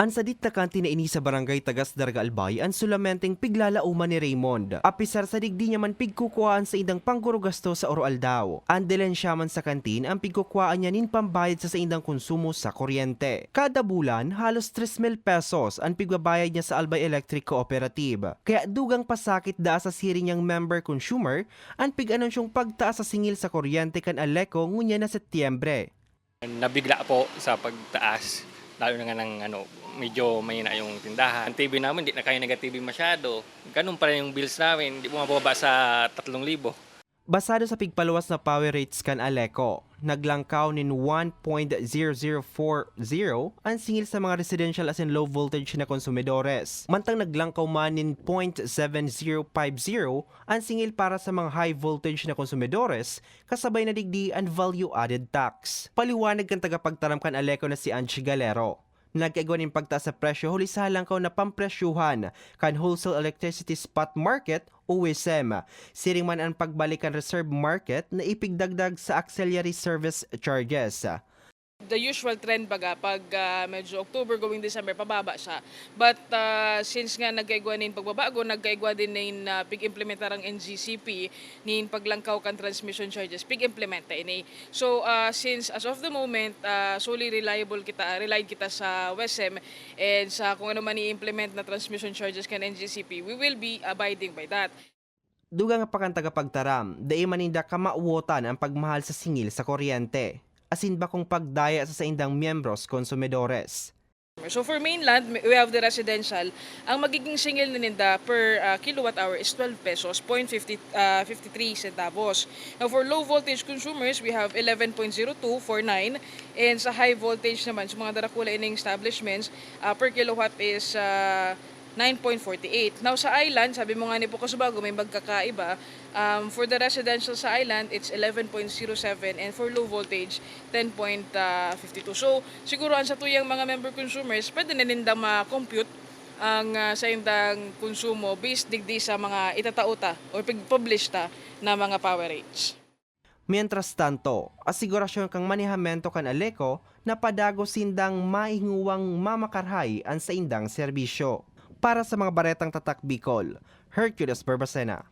Ansadit na kanti na ini sa barangay Tagas Darga Albay ang sulamenteng piglalauman ni Raymond. Apisar sa digdi niya man pigkukuhaan sa indang panggurugasto sa Oro Aldao. Andelen siya man sa kantin ang pigkukuhaan niya nin pambayad sa sa indang konsumo sa kuryente. Kada bulan, halos 3,000 pesos ang pigbabayad niya sa Albay Electric Cooperative. Kaya dugang pasakit da sa siring niyang member consumer ang pig-anonsyong pagtaas sa singil sa kuryente kan Aleco ngunya na Setyembre. Nabigla po sa pagtaas. Lalo na nga ng ano, medyo mahina yung tindahan. Ang TV namin, hindi na kaya nag-TV masyado. Ganun pa rin yung bills namin, hindi bumababa sa 3,000. Basado sa pigpaluwas na power rates kan Aleco, naglangkaw nin 1.0040 ang singil sa mga residential as in low voltage na konsumidores. Mantang naglangkaw man nin 0.7050 ang singil para sa mga high voltage na konsumidores kasabay na digdi ang value added tax. Paliwanag kan tagapagtaram kan Aleco na si Angie Galero. Nagkaigwan ng pagtaas sa presyo huli sa halangkaw na pampresyuhan kan wholesale electricity spot market o WISM. Siring man ang pagbalikan reserve market na ipigdagdag sa auxiliary service charges. The usual trend baga pag ah, medyo October going December pababa siya. But ah, since nga nagkaigwa nin pagbabago nagkaigwa din nin uh, pig implementar ang NGCP nin paglangkaw kan transmission charges pig implementa ini. So ah, since as of the moment ah, solely reliable kita relied kita sa WESM and sa kung ano man i-implement na transmission charges kan NGCP we will be abiding by that. Duga nga pa kan tagapagtaram, dai maninda kamauwotan ang pagmahal sa singil sa kuryente. Asin ba kung pagdaya sa sa indang miyembros konsumidores. So for mainland, we have the residential. Ang magiging single na ninda per uh, kilowatt hour is 12 pesos, 0.50, uh, 53 centavos. Now for low voltage consumers, we have 11.02 for 9. And sa high voltage naman, sa mga darakula ining establishments, uh, per kilowatt is uh, 9.48. Now sa island, sabi mo nga ni po Kasubago, may magkakaiba. Um, for the residential sa island, it's 11.07 and for low voltage, 10.52. So siguro ang sa tuyang mga member consumers, pwede na ninda ma-compute ang uh, sa indang konsumo based digdi sa mga itatauta or pig-publish ta na mga power rates. Mientras tanto, asigurasyon kang manihamento kan Aleco na padago sindang maihinguwang mamakarhay ang sa indang serbisyo. Para sa mga baretang tatak Bicol, Hercules Barbacena,